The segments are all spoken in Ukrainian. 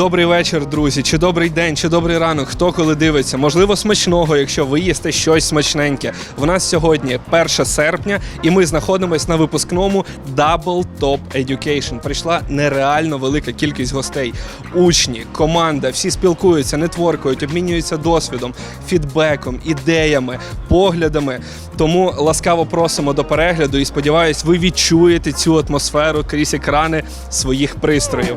Добрий вечір, друзі, чи добрий день, чи добрий ранок, хто коли дивиться. Можливо, смачного, якщо ви їсте щось смачненьке. У нас сьогодні 1 серпня, і ми знаходимося на випускному Double Top Education. Прийшла нереально велика кількість гостей. Учні, команда, всі спілкуються, нетворкують, обмінюються досвідом, фідбеком, ідеями, поглядами. Тому ласкаво просимо до перегляду і сподіваюсь, ви відчуєте цю атмосферу крізь екрани своїх пристроїв.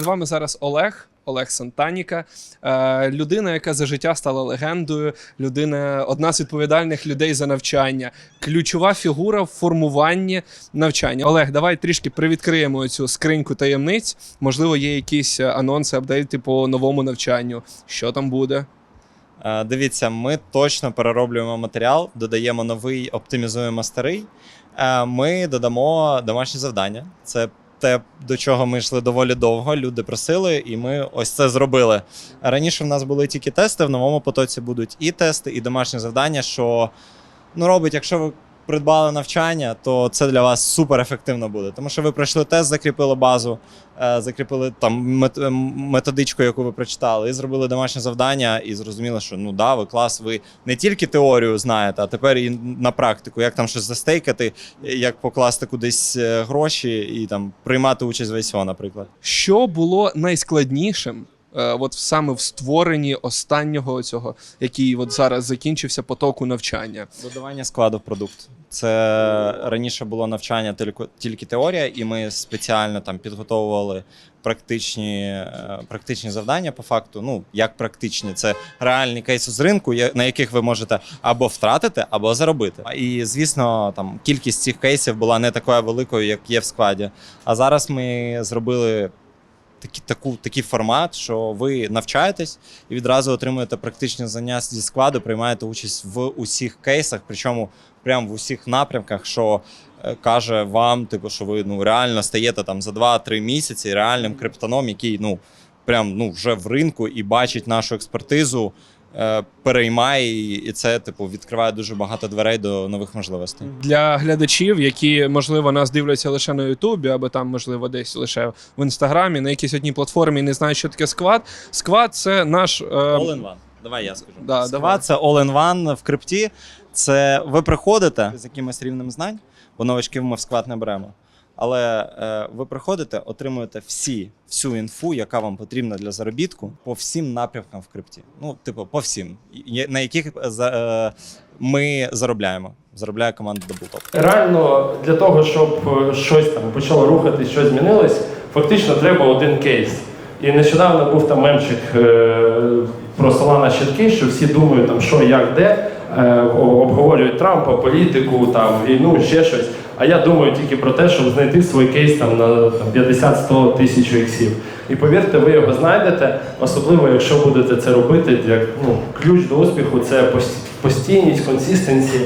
Перед вами зараз Олег, Олег Сантаніка, е, людина, яка за життя стала легендою, людина, одна з відповідальних людей за навчання, ключова фігура в формуванні навчання. Олег, давай трішки привідкриємо цю скриньку таємниць. Можливо, є якісь е, анонси, апдейти по новому навчанню. Що там буде? Е, Дивіться, ми точно перероблюємо матеріал, додаємо новий, оптимізуємо старий. Ми додамо домашні завдання. Це те, до чого ми йшли доволі довго. Люди просили, і ми ось це зробили. Раніше в нас були тільки тести, в новому потоці будуть і тести, і домашні завдання, що ну, робить, якщо ви придбали навчання, то це для вас супер ефективно буде. Тому що ви пройшли тест, закріпили базу, е, закріпили там мет- методичку, яку ви прочитали, і зробили домашнє завдання, і зрозуміли, що ну да, ви клас, ви не тільки теорію знаєте, а тепер і на практику, як там щось застейкати, як покласти кудись е, гроші і там приймати участь в ICO, наприклад. Що було найскладнішим? Е, От саме в створенні останнього цього, який от зараз закінчився потоку навчання. Додавання складу в продукт. Це раніше було навчання тільки, тільки теорія, і ми спеціально там підготовували практичні, е, практичні завдання по факту. Ну, як практичні, це реальні кейси з ринку, на яких ви можете або втратити, або заробити. І звісно, там кількість цих кейсів була не такою великою, як є в складі. А зараз ми зробили. Такі, таку, такий формат, що ви навчаєтесь і відразу отримуєте практичні знання зі складу, приймаєте участь в усіх кейсах, причому прямо в усіх напрямках, що е, каже вам, типу, що ви ну реально стаєте там за 2-3 місяці реальним криптоном, який ну прям ну вже в ринку і бачить нашу експертизу, переймає, і- це типу відкриває дуже багато дверей до нових можливостей. Для глядачів, які можливо нас дивляться лише на Ютубі, або там, можливо, десь лише в інстаграмі, на якійсь одній платформі і не знають, що таке сквад. Сквад це наш. Е, All-in-one. Давай я скажу. Да, Сквад давай. це all-in-one в крипті. Це ви приходите з якимось рівнем знань, бо новачків ми в склад не беремо. Але е, ви приходите, отримуєте всі, всю інфу, яка вам потрібна для заробітку по всім напрямкам в крипті. Ну, типу, по всім, на яких е, за- е, ми заробляємо. Заробляє команда Doubletop. Реально для того, щоб е, щось там почало рухатись, щось змінилось, фактично треба один кейс. І нещодавно був там мемчик е, про слова на щитки, що всі думають, там, що, як, де, е, обговорюють Трампа, політику, там, війну, ще щось. А я думаю тільки про те, щоб знайти свій кейс там, на 50-100 тисяч іксів. І повірте, ви його знайдете, особливо якщо будете це робити, як ну, ключ до успіху це постійність, консистенці.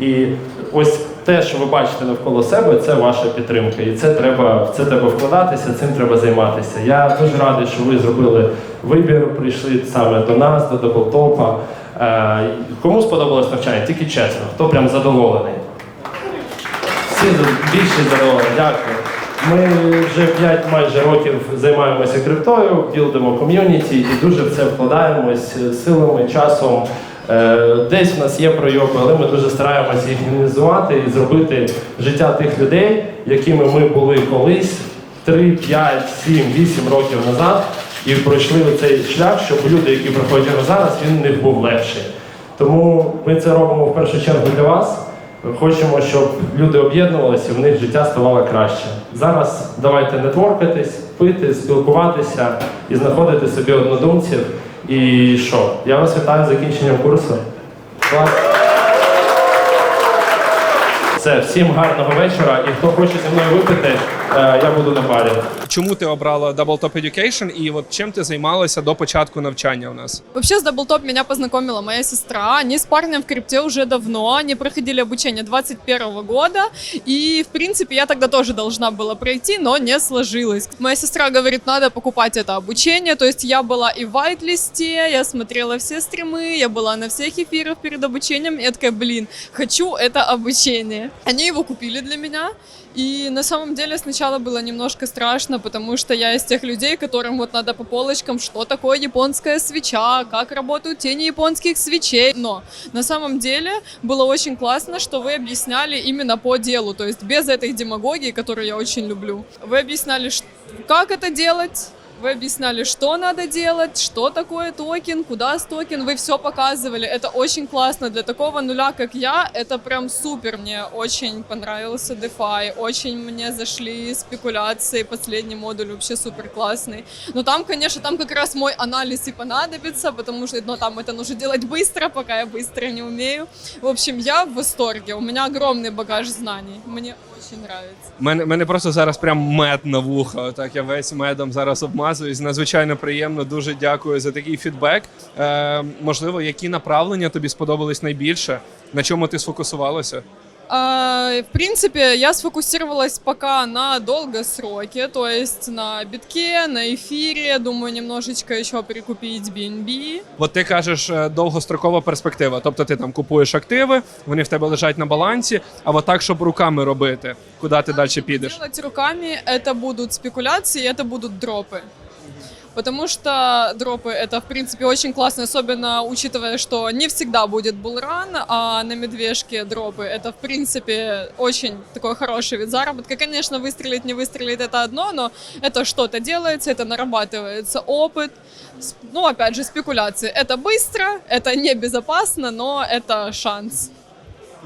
І ось те, що ви бачите навколо себе, це ваша підтримка. І це треба, в це треба вкладатися, цим треба займатися. Я дуже радий, що ви зробили вибір, прийшли саме до нас, до Доблтопа. Е, кому сподобалось навчання? Тільки чесно, хто прям задоволений? Всі більше задоволені, дякую. Ми вже 5 майже років займаємося криптою, білдимо ком'юніті і дуже в це вкладаємось силами, часом. Е, Десь в нас є пройоби, але ми дуже стараємося їх мінімізувати і зробити життя тих людей, якими ми були колись 3, 5, 7, 8 років назад, і пройшли цей шлях, щоб люди, які проходять зараз, він них був легший. Тому ми це робимо в першу чергу для вас. Хочемо, щоб люди об'єднувалися, і в них життя ставало краще. Зараз давайте нетворкатись, пити, спілкуватися і знаходити собі однодумців. І що? Я вас вітаю з закінченням курсу. Клас. Все, всім гарного вечора. І хто хоче зі мною випити, е, я буду на барі. Чому ти обрала Double Top Education і от чим ти займалася до початку навчання у нас? Вообще с Даблтоп меня познакомила моя сестра. Они с парнем в крипте уже давно. Они проходили обучение 21 года. И, в принципе, я тогда тоже должна была пройти, но не сложилось. Моя сестра говорит, надо покупать это обучение. То есть я была и в вайт-листе, я смотрела все стримы, я была на всех эфирах перед обучением. И я такая, блин, хочу это обучение. Они его купили для меня. И на самом деле сначала было немножко страшно, потому что я из тех людей, которым вот надо по полочкам, что такое японская свеча, как работают тени японских свечей. Но на самом деле было очень классно, что вы объясняли именно по делу, то есть без этой демагогии, которую я очень люблю. Вы объясняли, ш- как это делать, вы объясняли, что надо делать, что такое токен, куда с токен, вы все показывали. Это очень классно. Для такого нуля, как я, это прям супер. Мне очень понравился DeFi, очень мне зашли спекуляции. Последний модуль вообще супер классный. Но там, конечно, там как раз мой анализ и понадобится, потому что ну, там это нужно делать быстро, пока я быстро не умею. В общем, я в восторге. У меня огромный багаж знаний. Мне очень нравится. Мене, мене просто зараз прям мед на вухо. Так я весь медом зараз обмазуюсь. Надзвичайно приємно. Дуже дякую за такий фідбек. Е, можливо, які направлення тобі сподобались найбільше? На чому ти сфокусувалася? А, В принципе, я сфокусировалась пока на долгосроке, то есть на битке, на эфире, думаю, немножечко еще прикупить BNB. От ти кажеш е, довгострокова перспектива. Тобто ти там купуєш активи, вони в тебе лежать на балансі, а от так, щоб руками робити, куди ти далі підеш? Делать руками это будут спекуляции, это будут дропы. Потому что дропы это, в принципе, очень классно, особенно учитывая, что не всегда будет булран, а на медвежке дропы это, в принципе, очень такой хороший вид заработка. Конечно, выстрелить, не выстрелить это одно, но это что-то делается, это нарабатывается опыт. С- Ну, опять же, спекуляции. Это быстро, это небезопасно, но это шанс.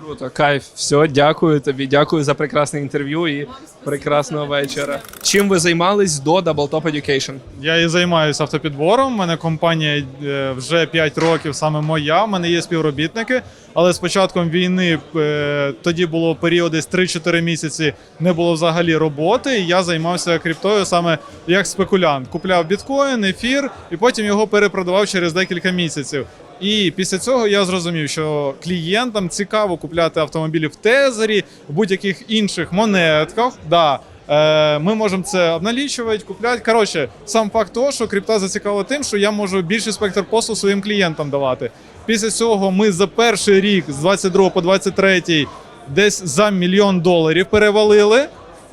Круто, кайф. Все, дякую тобі. Дякую за прекрасне інтерв'ю і прекрасного вечора. Чим ви займались до Double Top Education? Я і займаюся автопідбором. У мене компанія е, вже 5 років, саме моя. У мене є співробітники. Але з початком війни е, тоді було період десь 3-4 місяці, не було взагалі роботи. І я займався криптою саме як спекулянт. Купляв біткоін, ефір, і потім його перепродавав через декілька місяців. І після цього я зрозумів, що клієнтам цікаво купляти автомобілі в Тезері, в будь-яких інших монетках. Да, Е, ми можемо це обналічувати, купляти. Коротше, сам факт того, що крипта зацікавила тим, що я можу більший спектр послуг своїм клієнтам давати. Після цього ми за перший рік з 22 по 23 десь за мільйон доларів перевалили.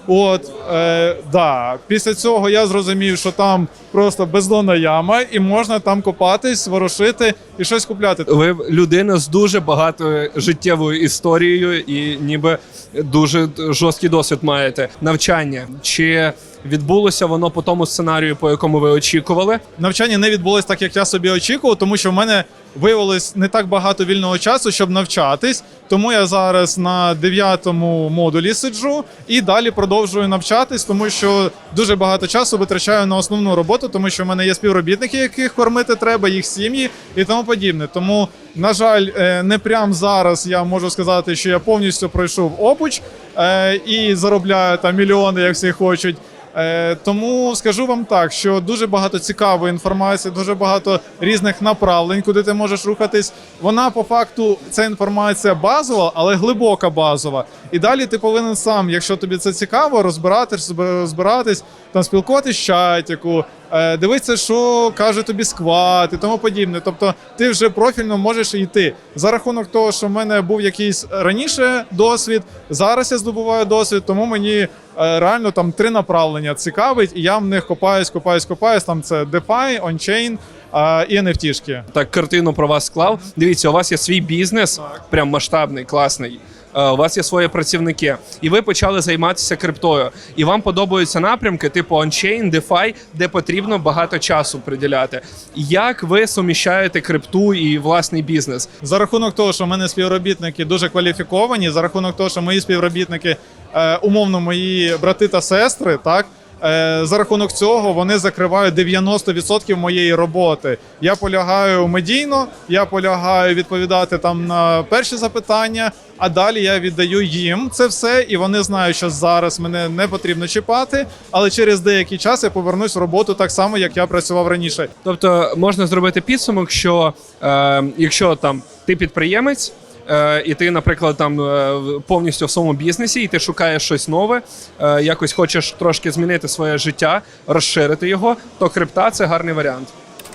От, е, да. Після цього я зрозумів, що там просто бездонна яма, і можна там копатись, ворошити і щось купляти. Ви людина з дуже багатою життєвою історією і ніби дуже жорсткий досвід маєте. Навчання. Чи відбулося воно по тому сценарію, по якому ви очікували? навчання не відбулось так, як я собі очікував, тому що в мене виявилось не так багато вільного часу, щоб навчатись. Тому я зараз на дев'ятому модулі сиджу і далі продовжую навчатись, тому що дуже багато часу витрачаю на основну роботу, тому що в мене є співробітники, яких кормити треба, їх сім'ї і тому подібне. Тому, на жаль, е, не прямо зараз я можу сказати, що я повністю пройшов опуч е, і заробляю там мільйони, як всі хочуть. Е, тому скажу вам так, що дуже багато цікавої інформації, дуже багато різних направлень, куди ти можеш рухатись. Вона по факту ця інформація базова, але глибока базова. І далі ти повинен сам, якщо тобі це цікаво, розбиратись, розбиратись, там спілкуватись в чатіку, е, дивитися, що каже тобі сквад і тому подібне. Тобто ти вже профільно можеш йти. За рахунок того, що в мене був якийсь раніше досвід, зараз я здобуваю досвід, тому мені е, реально там три направлення цікавить, і я в них копаюсь, копаюсь, копаюсь. Там це DeFi, OnChain е, і NFT-шки. Так, картину про вас склав. Дивіться, у вас є свій бізнес, прям масштабний, класний. Е, У вас є свої працівники, і ви почали займатися криптою. І вам подобаються напрямки, типу ончейн, DeFi, де потрібно багато часу приділяти. Як ви суміщаєте крипту і власний бізнес? За рахунок того, що в мене співробітники дуже кваліфіковані, за рахунок того, що мої співробітники, е, умовно, мої брати та сестри, так. Е, за рахунок цього вони закривають 90% моєї роботи. Я полягаю медійно, я полягаю відповідати там на перші запитання, а далі я віддаю їм це все, і вони знають, що зараз мене не потрібно чіпати, але через деякий час я повернусь в роботу так само, як я працював раніше. Тобто можна зробити підсумок, що е, якщо там ти підприємець. Е, І ти, наприклад, там е, повністю в своєму бізнесі, і ти шукаєш щось нове, е, якось хочеш трошки змінити своє життя, розширити його, то крипта це гарний варіант.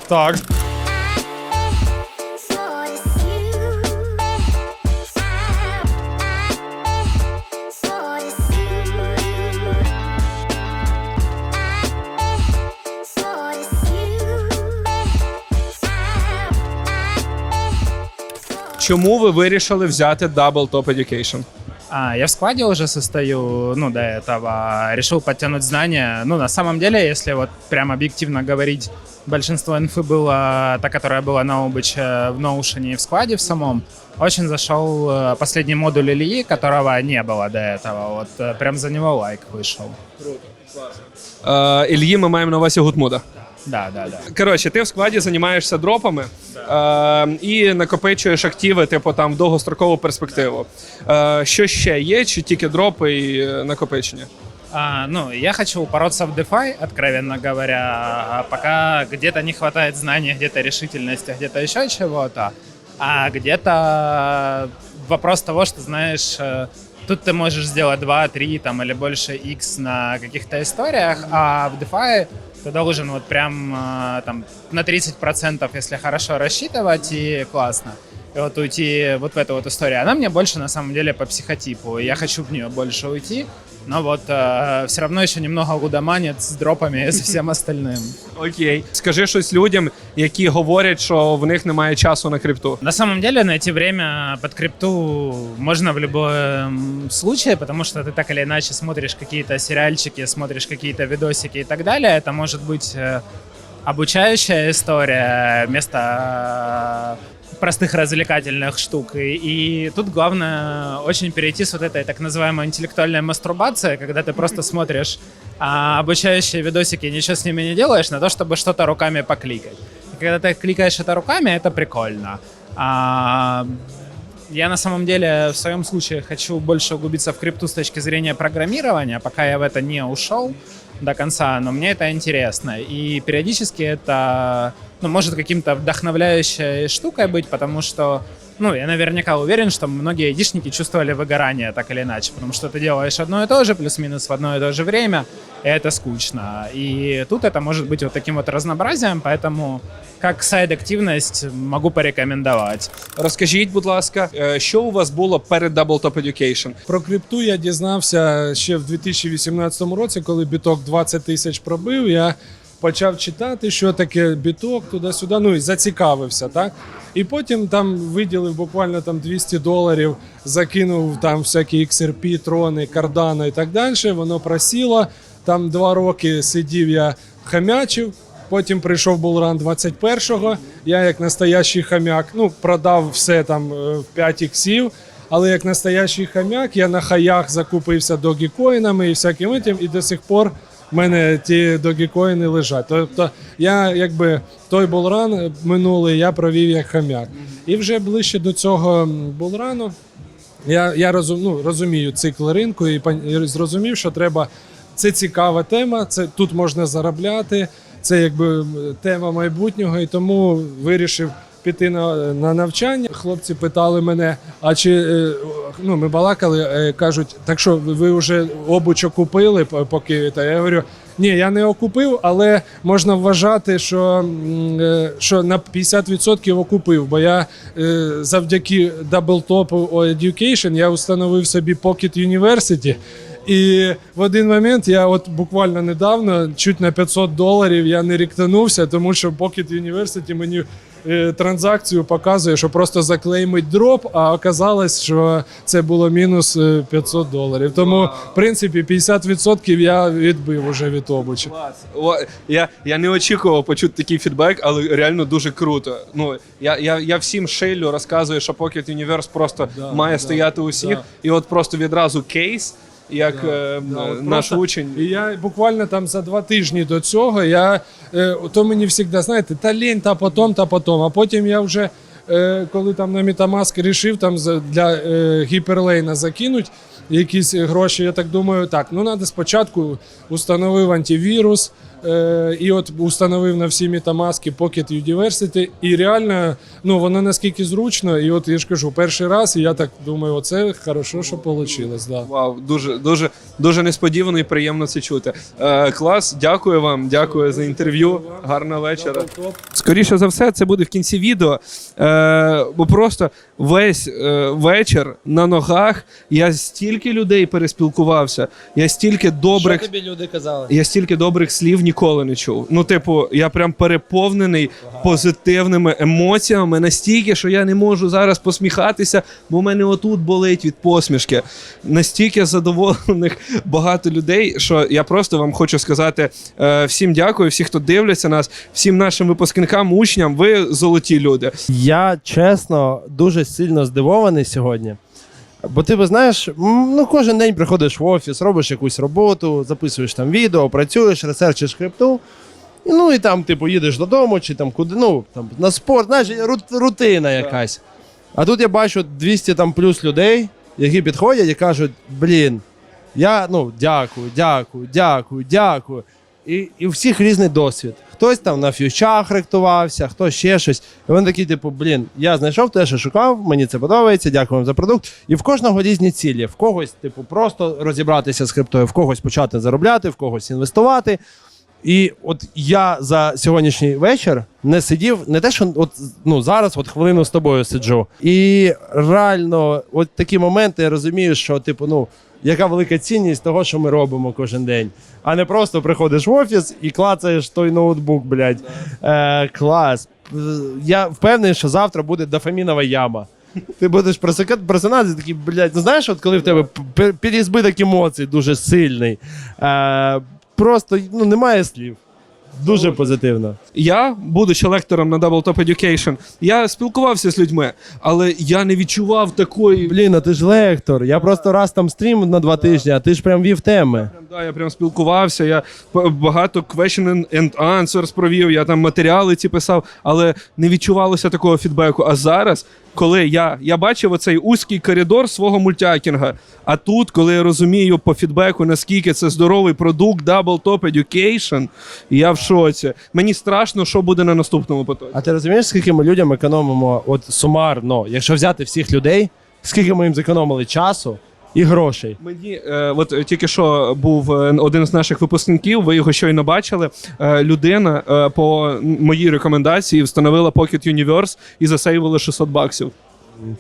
Так. Чому ви вирішили взяти Double Top Education? А, я в складе уже состою, ну, до этого. Решил подтянуть знания. Ну, на самом деле, если вот прям объективно говорить, большинство инфы было, та, которая была на обыче в Notion и в складе в самом. Очень зашел э, последний модуль Ильи, которого не было до этого. Вот э, прям за него лайк вышел. Е, Ільї ми маємо на увазі Гутмуда. Да, да, да. Коротше, ти в складі займаєшся дропами е, і накопичуєш активи, типу там в довгострокову перспективу. Е, що ще є? Чи тільки дропи і е, накопичення? А, ну, я хочу упороться в DeFi, откровенно говоря, а пока где-то не хватает знаний, где-то решительности, где-то еще чего-то, а где-то вопрос того, что, знаешь, э, тут ты можешь сделать 2, 3 там, или больше X на каких-то историях, а в DeFi ты должен вот прям э, там на 30%, если хорошо рассчитывать, и классно. И вот уйти вот в эту вот историю. Она мне больше на самом деле по психотипу. Я хочу в нее больше уйти. Но вот все равно еще немного лудоманит с дропами и со всем остальным. Окей. Скажи щось людям, які говорять, що в них немає часу на крипту. На самом деле найти время под крипту можно в любом случае, потому что ты так или иначе смотришь какие-то сериальчики, смотришь какие-то видосики и так далее. Это может быть э, обучающая история вместо э, простых развлекательных штук. И, и тут главное очень перейти с вот этой так называемой интеллектуальной мастурбации, когда ты просто смотришь а, обучающие видосики и ничего с ними не делаешь, на то, чтобы что-то руками покликать. И когда ты кликаешь это руками, это прикольно. А, я на самом деле в своем случае хочу больше углубиться в крипту с точки зрения программирования, пока я в это не ушел до конца, но мне это интересно. И периодически это ну, может каким-то вдохновляющей штукой быть, потому что ну, я наверняка уверен, что многие айдишники чувствовали выгорание так или иначе, потому что ты делаешь одно и то же, плюс-минус в одно и то же время, и это скучно. И тут это может быть вот таким вот разнообразием, поэтому как сайд-активность могу порекомендовать. Розкажіть, будь ласка, е, що у вас було перед Double Top Education? Про крипту я дізнався ще в 2018 році, коли біток 20 тисяч пробив. Я почав читати, що таке біток, туди-сюди. Ну і зацікавився, так. І потім там виділив буквально там 200 доларів, закинув там всякі XRP, трони, кардано і так далі. Воно просіло. Там два роки сидів я хамячив. Потім прийшов булран 21-го. Я як настоящий хам'як, ну продав все там е, в 5 іксів. Але як настоящий хам'як, я на хаях закупився догікоїнами і всяким ітим, і до сих пор мене ті догікоїни лежать. Тобто я якби той булран минулий я провів як хам'як. І вже ближче до цього м, булрану я, я розум, ну, розумію цикл ринку і і зрозумів, що треба. Це цікава тема, це тут можна заробляти. Це якби тема майбутнього, і тому вирішив піти на, на навчання. Хлопці питали мене: а чи е, ну ми балакали, е, кажуть, так що ви- вже обучо купили по- поки та я говорю. Ні, я не окупив, але можна вважати, що, е, що на 50% окупив, бо я завдяки даблтопу Education я установив собі Pocket University. І в один момент я от буквально недавно, чуть на 500 доларів, я не ріктанувся, тому що Pocket University мені транзакцію показує, що просто заклеймить дроп, а оказалось, що це було мінус е, 500 доларів. Тому, в принципі, 50% я відбив уже від обучі. Клас. Я, я не очікував почути такий фідбек, але реально дуже круто. Ну я, я, я всім шейлю розказую, що Pocket Universe просто Да, має да, стояти у всіх, да. і от просто відразу кейс. Як Да, е, да, наш просто- учень. І я буквально там за два тижні до цього, я, е, то мені завжди, знаєте, та лінь, та потом, та потом. А потім я вже, е, коли там на Metamask рішив там для гіперлейна закинуть якісь гроші, я так думаю, так, ну треба спочатку установив антивірус, е, і от установив на всі Metamask Pocket University, і реально, ну воно наскільки зручно, і от я ж кажу, перший раз, і я так думаю, оце хорошо, що вийшло. Да. Вау, дуже, дуже, дуже несподівано і приємно це чути. Е, клас, дякую вам, дякую за інтерв'ю. Гарного вечора. Скоріше за все, це буде в кінці відео. Е, бо просто весь е, вечір на ногах я стільки людей переспілкувався, я стільки добрих. Що тобі люди казали? Я стільки добрих слів ніколи не чув. Ну, типу, я прям переповнений позитивними емоціями настільки, що я не можу зараз посміхатися, бо в мене отут болить від посмішки. Настільки задоволених багато людей, що я просто вам хочу сказати е, всім дякую, всі, хто дивляться нас, всім нашим випускникам, учням. Ви золоті люди. Я чесно дуже сильно здивований сьогодні. Бо ти би знаєш, ну кожен день приходиш в офіс, робиш якусь роботу, записуєш там відео, працюєш, ресерчиш крипту. Ну і там, типу, їдеш додому, чи там куди, ну там на спорт, знаєш, рут- рутина якась. А тут я бачу 200 там плюс людей, які підходять і кажуть: блін, я ну дякую, дякую, дякую, дякую. І, і всіх різний досвід. Хтось там на фьючах ректувався, хтось ще щось. І вони такі, типу, блін, я знайшов те, що шукав, мені це подобається, дякую вам за продукт. І в кожного різні цілі. В когось, типу, просто розібратися з криптою, в когось почати заробляти, в когось інвестувати. І от я за сьогоднішній вечір не сидів, не те, що от ну зараз, от хвилину з тобою сиджу. І реально, от такі моменти я розумію, що типу, ну яка велика цінність того, що ми робимо кожен день. А не просто приходиш в офіс і клацаєш той ноутбук, блядь. Е, клас. Я впевнений, що завтра буде дофамінова яма. Ти будеш просинатися такий, блядь, ну знаєш, от коли в тебе перезбиток емоцій дуже сильний. Е, просто ну, немає слів. Дуже позитивно. Я, будучи лектором на Double Top Education, я спілкувався з людьми, але я не відчував такої. Блін, а ти ж лектор. Я просто раз там стрім на два тижні, а ти ж прям вів теми. Да, я прям спілкувався, я багато question and answers провів, я там матеріали ці писав, але не відчувалося такого фідбеку. А зараз, коли я, я бачив оцей узький коридор свого мультякінга, а тут, коли я розумію по фідбеку, наскільки це здоровий продукт Double Top Education, я в шоці. Мені страшно, що буде на наступному потоці. А ти розумієш, скільки ми людям економимо от сумарно, якщо взяти всіх людей, скільки ми їм зекономили часу і грошей? Мені е, от тільки що був е, один з наших випускників, ви його щойно бачили. Е, людина е, по моїй рекомендації встановила Pocket Universe і засейвила 600 баксів.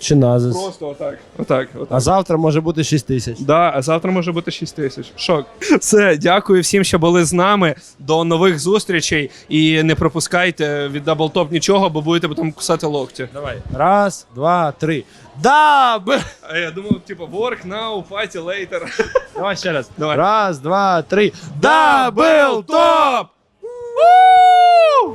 Чи назис? Просто отак. Отак. отак. А завтра може бути 6 тисяч. Да, а завтра може бути 6 тисяч. Шок. Все, дякую всім, що були з нами. До нових зустрічей. І не пропускайте від Double Top нічого, бо будете потім кусати локті. Давай. Раз, два, три. Да! б- А я думав, типу, work now, party later. Давай ще раз. Давай. Раз, два, три. Дабл топ! Woo!